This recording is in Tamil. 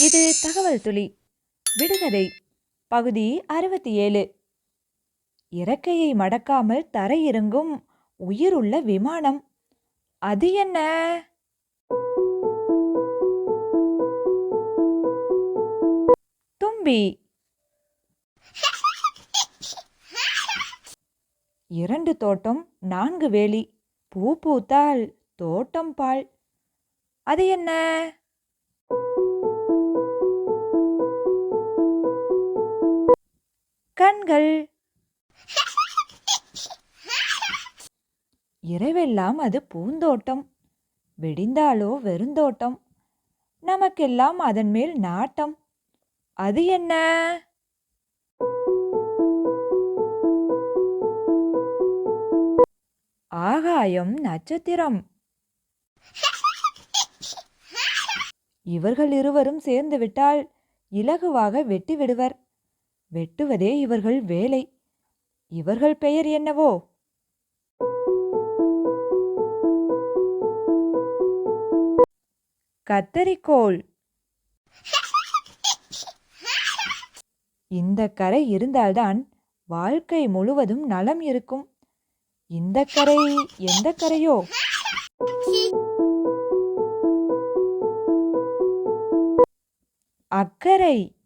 இது தகவல் துளி. விடுகதை பகுதி அறுபத்தி ஏழு இறக்கையை மடக்காமல் தரையிறங்கும் உயிருள்ள விமானம். அது என்ன? தும்பி. இரண்டு தோட்டம் நான்கு வேலி. பூ பூத்தால் தோட்டம் பால். அது என்ன? வாருங்கள். இரவெல்லாம் அது பூந்தோட்டம் வெடிந்தாலோ வெறுந்தோட்டம். நமக்கெல்லாம் அதன் மேல் நாட்டம். அது என்ன? ஆகாயம் நட்சத்திரம். இவர்கள் இருவரும் சேர்ந்து விட்டால் இலகுவாக வெட்டி விடுவர் வெட்டுவதே இவர்கள் வேலை. இவர்கள் பெயர் என்னவோ? கத்தரிக்கோல். இந்த கரை இருந்தால்தான் வாழ்க்கை முழுவதும் நலம் இருக்கும். இந்த கரை எந்த கரையோ? அக்கறை